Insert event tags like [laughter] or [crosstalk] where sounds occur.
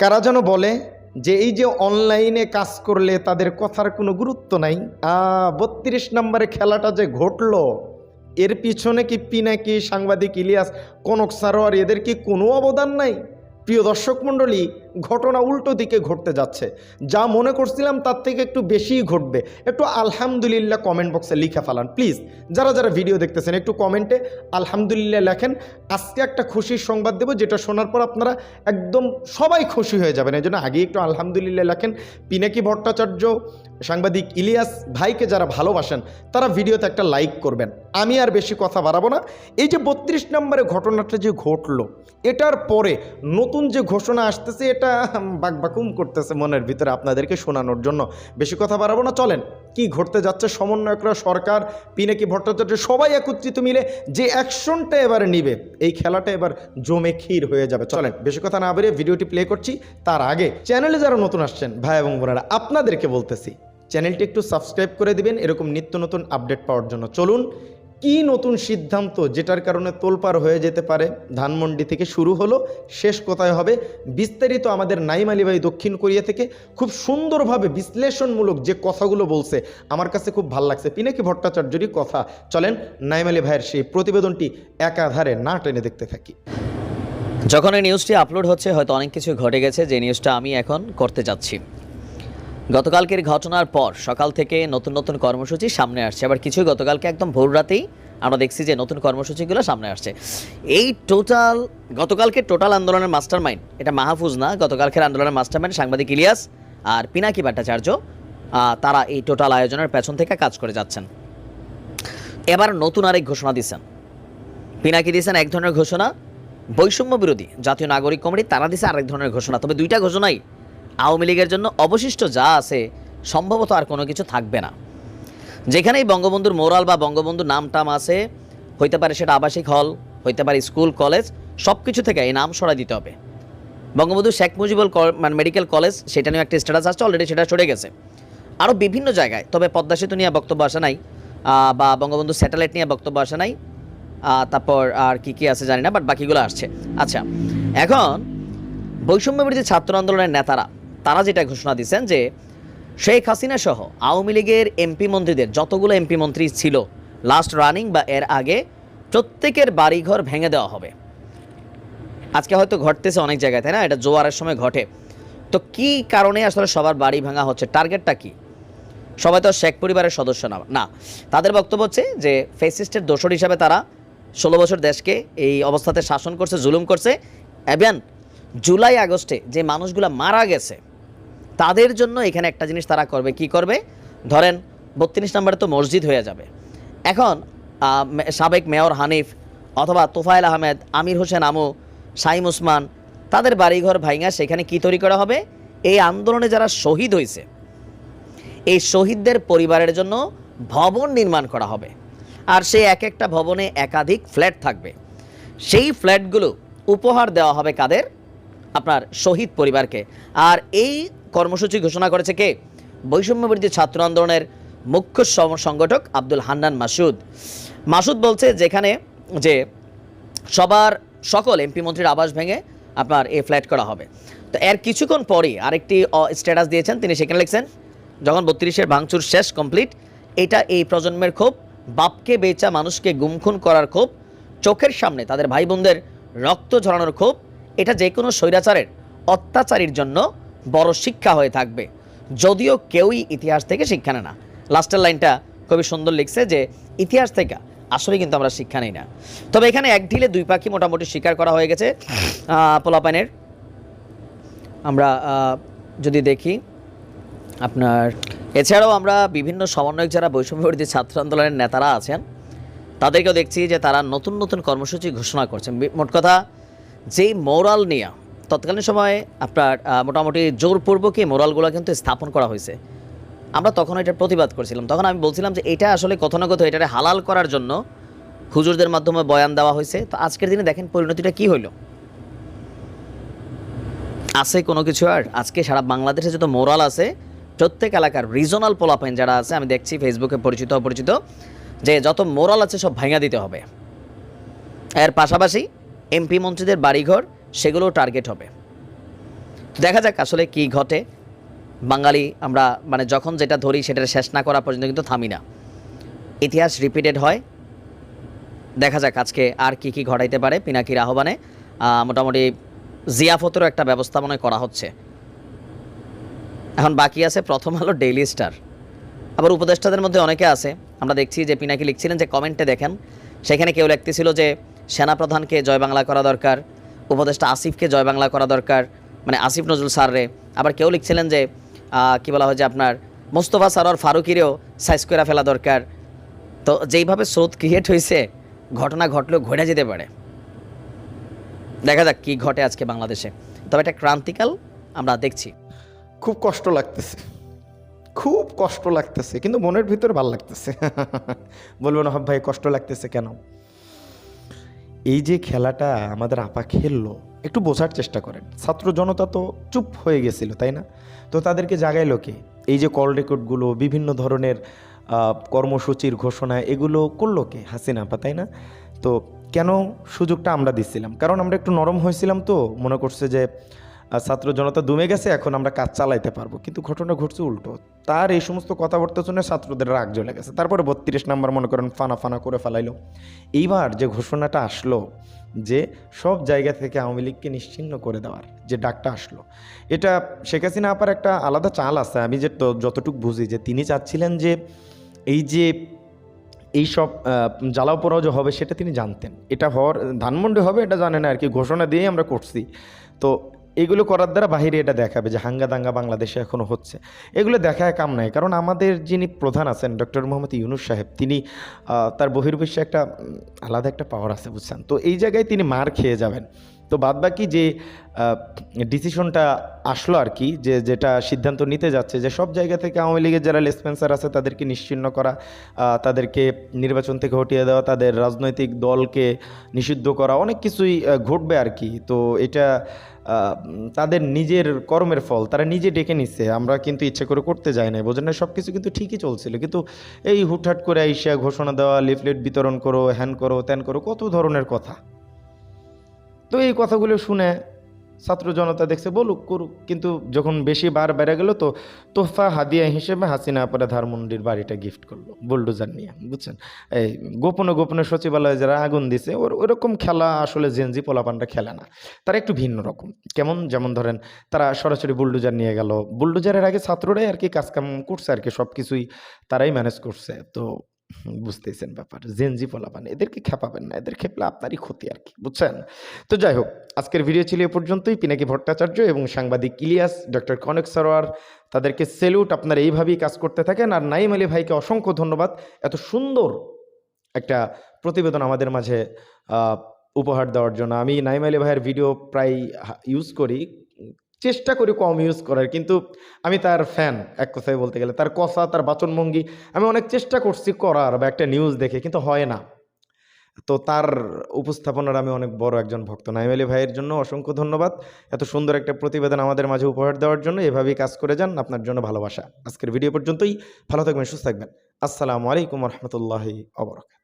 কারা যেন বলে যে এই যে অনলাইনে কাজ করলে তাদের কথার কোনো গুরুত্ব নাই? বত্রিশ নম্বরে খেলাটা যে ঘটল, এর পিছনে কি পিনাকি সাংবাদিক ইলিয়াস কনক সারোয়ার, এদের কি কোনো অবদান নাই? প্রিয় দর্শক মণ্ডলী, ঘটনা উল্টো দিকে ঘটতে যাচ্ছে। যা মনে করছিলাম তার থেকে একটু বেশিই ঘটবে। একটু আলহামদুলিল্লাহ কমেন্ট বক্সে লিখে ফেলান প্লিজ যারা যারা ভিডিও দেখতেছেন, একটু কমেন্টে আলহামদুলিল্লাহ লেখেন। আজকে একটা খুশির সংবাদ দেবো, যেটা শোনার পর আপনারা একদম সবাই খুশি হয়ে যাবেন। এই জন্য আগে একটু আলহামদুলিল্লাহ লেখেন। পিনাকি ভট্টাচার্য, সাংবাদিক ইলিয়াস ভাইকে যারা ভালোবাসেন, তারা ভিডিওতে একটা লাইক করবেন। আমি আর বেশি কথা বাড়াবো না। এই যে বত্রিশ নম্বরে ঘটনাটা যে ঘটলো, এটার পরে নতুন যে ঘোষণা আসতেছে, এটা বাকবাকুম করতেছে মনের ভিতরে আপনাদেরকে শোনানোর জন্য। বেশি কথা বাড়াবো না, চলেন। কি ঘটতে যাচ্ছে, সমন্বয়করা, সরকার, পিনাকি ভট্টাচার্য, সবাই একত্রিত মিলে যে অ্যাকশনটা এবারে নিবে, এই খেলাটা এবার জমে ক্ষীর হয়ে যাবে। চলেন, বেশি কথা না বেরিয়ে ভিডিওটি প্লে করছি। তার আগে, চ্যানেলে যারা নতুন আসছেন, ভাই এবং বোনেরা, আপনাদেরকে বলতেছি, চ্যানেলটি একটু সাবস্ক্রাইব করে দিবেন, এরকম নিত্য নতুন আপডেট পাওয়ার জন্য। চলুন কি নতুন সিদ্ধান্ত যেটার কারণে তোলপার হয়ে যেতে পারে? ধানমন্ডি থেকে শুরু হলো, শেষ কোথায় হবে? বিস্তারিত আমাদের নাইম আলী ভাই দক্ষিণ কোরিয়া থেকে খুব সুন্দরভাবে বিশ্লেষণমূলক যে কথাগুলো বলছে, আমার কাছে খুব ভালো লাগছে। পিনাকি ভট্টাচার্যেরই কথা। চলেন নাইম আলী ভাইয়ের সেই প্রতিবেদনটি একাধারে না টেনে দেখতে থাকি। যখন এই নিউজটি আপলোড হচ্ছে, হয়তো অনেক কিছু ঘটে গেছে, যে নিউজটা আমি এখন করতে যাচ্ছি। গতকালকের ঘটনার পর সকাল থেকে নতুন নতুন কর্মসূচি সামনে আসছে। আবার কিছু গতকালকে একদম ভোর রাতেই আমরা দেখছি যে নতুন কর্মসূচিগুলো সামনে আসছে। এই টোটাল, গতকালকে টোটাল আন্দোলনের মাস্টার মাইন্ড এটা মাহফুজ না, গতকালকের আন্দোলনের মাস্টার মাইন্ড সাংবাদিক ইলিয়াস আর পিনাকি ভট্টাচার্য তারা এই টোটাল আয়োজনের পেছন থেকে কাজ করে যাচ্ছেন। এবার নতুন আরেক ঘোষণা দিচ্ছেন। পিনাকি দিয়েছেন এক ধরনের ঘোষণা, বৈষম্য বিরোধী জাতীয় নাগরিক কমিটি, তারা দিছে আরেক ধরনের ঘোষণা। তবে দুইটা ঘোষণাই আওয়ামী লীগের জন্য অবশিষ্ট যা আছে, সম্ভবত আর কোনো কিছু থাকবে না। যেখানেই বঙ্গবন্ধুর মোরাল বা বঙ্গবন্ধুর নাম টাম আছে, হইতে পারে সেটা আবাসিক হল, হইতে পারে স্কুল, কলেজ সব কিছু থেকে এই নাম সরাই দিতে হবে। বঙ্গবন্ধু শেখ মুজিবুল মানে মেডিকেল কলেজ, সেটা নিয়েও একটা স্ট্যাটাস আসছে অলরেডি সেটা সরে গেছে। আরও বিভিন্ন জায়গায়, তবে পদ্মা সেতু নিয়ে বক্তব্য আসে নাই বা বঙ্গবন্ধু স্যাটেলাইট নিয়ে বক্তব্য আসে নাই তারপর আর কি কি আছে জানি না বাট বাকিগুলো আসছে। আচ্ছা এখন বৈষম্য বিরোধী ছাত্র আন্দোলনের নেতারা তারা যেটা ঘোষণা দিচ্ছেন যে শেখ হাসিনা সহ আওয়ামী লীগের এমপি মন্ত্রীদের যতগুলো এমপি মন্ত্রী ছিল লাস্ট রানিং বা এর আগে প্রত্যেকের বাড়িঘর ভেঙে দেওয়া হবে। আজকে হয়তো ঘটতেছে অনেক জায়গায়, তাই না? এটা জোয়ারের সময় ঘটে। তো কি কারণে আসলে সবার বাড়ি ভাঙা হচ্ছে? টার্গেটটা কি? সবাই তো শেখ পরিবারের সদস্য না না। তাদের বক্তব্য হচ্ছে যে ফেসিস্টের দোষর হিসাবে তারা ষোলো বছর দেশকে এই অবস্থাতে শাসন করছে, জুলুম করছে। এবং জুলাই আগস্টে যে মানুষগুলো মারা গেছে তাদের জন্য এখানে একটা জিনিস তারা করবে, কি করবে? ধরেন, বত্রিশ নম্বরে তো মসজিদ হয়ে যাবে। এখন সাবেক মেয়র হানিফ অথবা তোফায়েল আহমেদ, আমির হোসেন আমু সাইম উসমান, তাদের বাড়িঘর ভাইঙা সেখানে কি তৈরি করা হবে? এই আন্দোলনে যারা শহীদ হয়েছে এই শহীদদের পরিবারের জন্য ভবন নির্মাণ করা হবে। আর সেই এক একটা ভবনে একাধিক ফ্ল্যাট থাকবে। সেই ফ্ল্যাটগুলো উপহার দেওয়া হবে কাদের? আপনার শহীদ পরিবারকে। আর এই কর্মসূচি ঘোষণা করেছে কে? বৈষম্য বিরোধী ছাত্র আন্দোলনের মুখ্য সংগঠক আব্দুল হান্নান মাসুদ। মাসুদ বলছে যেখানে যে সবার সকল এমপি মন্ত্রীর আবাস ভেঙে আপনার এ ফ্ল্যাট করা হবে। তো এর কিছুক্ষণ পরেই আরেকটি স্ট্যাটাস দিয়েছেন, তিনি সেখানে লিখছেন, যখন বত্রিশের ভাঙচুর শেষ কমপ্লিট, এটা এই প্রজন্মের ক্ষোভ, বাপকে বেচা মানুষকে গুমখুন করার ক্ষোভ, চোখের সামনে তাদের ভাই বোনদের রক্ত ঝরানোর ক্ষোভ এটা যে কোনো স্বৈরাচারের অত্যাচারীর জন্য বড় শিক্ষা হয়ে থাকবে। যদিও কেউই ইতিহাস থেকে শিক্ষা নেয় না। লাস্টের লাইনটা খুবই সুন্দর লিখছে যে, ইতিহাস থেকে আসলে কিন্তু আমরা শিক্ষা নেই না। তবে এখানে এক ঢিলে দুই পাখি মোটামুটি স্বীকার করা হয়ে গেছে। পোলাপানের আমরা যদি দেখি, আপনার, এছাড়াও আমরা বিভিন্ন সমন্বয়ক যারা বৈষম্য বিরোধী ছাত্র আন্দোলনের নেতারা আছেন, তাদেরকেও দেখছি যে তারা নতুন নতুন কর্মসূচি ঘোষণা করছেন। মোট কথা যেই মোরাল নিয়ে, তৎকালীন সময়ে আপনার মোটামুটি জোরপূর্বক এই মোরালগুলো কিন্তু স্থাপন করা হয়েছে। আমরা তখন এটার প্রতিবাদ করছিলাম। তখন আমি বলছিলাম যে এটা আসলে কত এটারে হালাল করার জন্য হুজুরদের মাধ্যমে বয়ান দেওয়া হয়েছে। তো আজকের দিনে দেখেন পরিণতিটা কি হলো আছে কোনো কিছু আর? আজকে সারা বাংলাদেশে যত মোরাল আছে, প্রত্যেক এলাকার রিজনাল পোলাপাইন যারা আছে, আমি দেখছি ফেসবুকে পরিচিত, অপরিচিত, যে যত মোরাল আছে সব ভাঙা দিতে হবে। এর পাশাপাশি এমপি মন্ত্রীদের বাড়িঘর, সেগুলোও টার্গেট হবে। দেখা যাক আসলে কি ঘটে। বাঙালি আমরা মানে যখন যেটা ধরি সেটা শেষ না করা পর্যন্ত কিন্তু থামি না। ইতিহাস রিপিটেড হয়। দেখা যাক আজকে আর কি কি ঘটাইতে পারে পিনাকির আহ্বানে। মোটামুটি জিয়াফতেরও একটা ব্যবস্থা মনে করা হচ্ছে। এখন বাকি আছে প্রথম আলো ডেইলি স্টার আবার উপদেষ্টাদের মধ্যে অনেকে আছে। আমরা দেখছি যে পিনাকি লিখছিলেন যে কমেন্টে দেখেন। সেখানে কেউ লিখতেছিল যে সেনাপ্রধানকে জয় বাংলা করা দরকার, উপদেষ্টা আসিফকে জয় বাংলা করা দরকার মানে আসিফ নজরুল স্যাররে। আবার কেউ লিখছিলেন যে কি বলা হয় যে আপনার, মোস্তফা সারোয়ার ফারুকিরেও সাইজ করে ফেলা দরকার। তো যেইভাবে স্রোত ক্রিয়েট হয়েছে ঘটনা ঘটলেও ঘটে যেতে পারে। দেখা যাক কি ঘটে আজকে বাংলাদেশে। তবে এটা ক্রান্তিকাল আমরা দেখছি। খুব কষ্ট লাগতেছে। খুব কষ্ট লাগতেছে, কিন্তু মনের ভিতরে ভালো লাগতেছে। [laughs] বলব না ভাই, কষ্ট লাগতেছে কেন? এই যে খেলাটা আমাদের আপা খেললো, একটু বোঝার চেষ্টা করেন। ছাত্র জনতা তো চুপ হয়ে গেছিল, তাই না? তো তাদেরকে জাগাইলো কে? এই যে কল রেকর্ডগুলো, বিভিন্ন ধরনের কর্মসূচির ঘোষণা, এগুলো করল কে? হাসিনা আপা, তাই না? তো কেন সুযোগটা আমরা দিচ্ছিলাম কারণ আমরা একটু নরম হয়েছিলাম তো, মনে করছে যে ছাত্র জনতা দমে গেছে, এখন আমরা কাজ চালাইতে পারব। কিন্তু ঘটনা ঘটছে উল্টো। তার এই সমস্ত কথাবার্তা শুনে ছাত্রদের রাগ জ্বলে গেছে। তারপরে বত্রিশ নাম্বার মনে করেন ফানা ফানা করে ফেলাইলো। এইবার যে ঘোষণাটা আসলো যে সব জায়গা থেকে আওয়ামী লীগকে নিশ্চিহ্ন করে দেওয়ার যে ডাকটা আসলো, এটা শেখ হাসিনা আপার একটা আলাদা চাল আছে। আমি যে যতটুকু বুঝি যে তিনি চাচ্ছিলেন যে এই যে এইসব জ্বালাও পোড়াও যে হবে সেটা তিনি জানতেন। এটা হওয়ার ধানমন্ডি হবে এটা জানেন আর কি, ঘোষণা দিয়েই আমরা করছি। তো এগুলো করার দ্বারা বাহিরে এটা দেখাবে যে হাঙ্গা দাঙ্গা বাংলাদেশে এখনও হচ্ছে। এগুলো দেখায় কাম নাই, কারণ আমাদের যিনি প্রধান আছেন, ডক্টর মোহাম্মদ ইউনুস সাহেব, তিনি তার বহির্বিশ্বে একটা আলাদা একটা পাওয়ার আছে, বুঝছেন? তো এই জায়গায় তিনি মার খেয়ে যাবেন। তো বাদবাকি যে ডিসিশনটা আসলো আর কি, যে, যেটা সিদ্ধান্ত নিতে যাচ্ছে, যে সব জায়গা থেকে আওয়ামী লীগের যারা লেসপেন্সার আছে, তাদেরকে নিশ্চিন্ন করা তাদেরকে নির্বাচন থেকে হটিয়ে দেওয়া, তাদের রাজনৈতিক দলকে নিষিদ্ধ করা, অনেক কিছুই ঘটবে আর কি। তো এটা তাদের নিজের কর্মের ফল, তারা নিজে ডেকে নিচ্ছে। আমরা কিন্তু ইচ্ছে করে করতে যাই না বোঝেন সব কিছু কিন্তু ঠিকই চলছিল। কিন্তু এই হুটহাট করে আইসা ঘোষণা দেওয়া, লিফলেট বিতরণ করো, হ্যান করো, ত্যান করো, কত ধরনের কথা। তো এই কথাগুলো শুনে ছাত্র জনতা দেখছে, বলুক, করুক। কিন্তু যখন বেশি বার বেড়ে গেল তো তোহফা হাদিয়া হিসেবে হাসিনা পরে ধারমন্ডির বাড়িটা গিফট করল বুলডোজার নিয়ে, বুঝছেন? এই গোপনে গোপনে সচিবালয়ে যারা আগুন দিছে, ওর ওরকম খেলা আসলে জেনজি পোলাপানটা খেলে না। তারা একটু ভিন্ন রকম। কেমন? যেমন ধরেন, তারা সরাসরি বুলডোজার নিয়ে গেল। বুলডোজারের আগে ছাত্ররাই আর কি কাজকাম করছে আর কি সব কিছুই তারাই ম্যানেজ করছে। তো বুঝতেছেন ব্যাপার জেনজি পোলাপান এদেরকে খেপাবেন না, এদের খেপলে আপনারই ক্ষতি আর কি, বুঝছেন? তো যাই হোক, আজকের ভিডিও ছিল এ পর্যন্তই, পিনাকি ভট্টাচার্য এবং সাংবাদিক ইলিয়াস ডক্টর কনক সরোয়ার, তাদেরকে সেলুট আপনারা এইভাবেই কাজ করতে থাকেন, আর নাইম আলী ভাইকে অসংখ্য ধন্যবাদ, এত সুন্দর একটা প্রতিবেদন আমাদের মাঝে উপহার দেওয়ার জন্য। আমি নাইম আলী ভাইয়ের ভিডিও প্রায় ইউজ করি চেষ্টা করি কম ইউজ করার, কিন্তু আমি তার ফ্যান এক কথায় বলতে গেলে। তার কথা তার বাচনভঙ্গি, আমি অনেক চেষ্টা করছি করার বা একটা নিউজ দেখে, কিন্তু হয় না। তো তার উপস্থাপনার আমি অনেক বড় একজন ভক্ত। নাইম আলী ভাইয়ের জন্য অসংখ্য ধন্যবাদ। এত সুন্দর একটা প্রতিবেদন আমাদের মাঝে উপহার দেওয়ার জন্য। এভাবেই কাজ করে যান, আপনার জন্য ভালোবাসা। আজকের ভিডিও পর্যন্তই। ভালো থাকবেন, সুস্থ থাকবেন। আসসালামু আলাইকুম রহমতুল্লাহি অবরকাত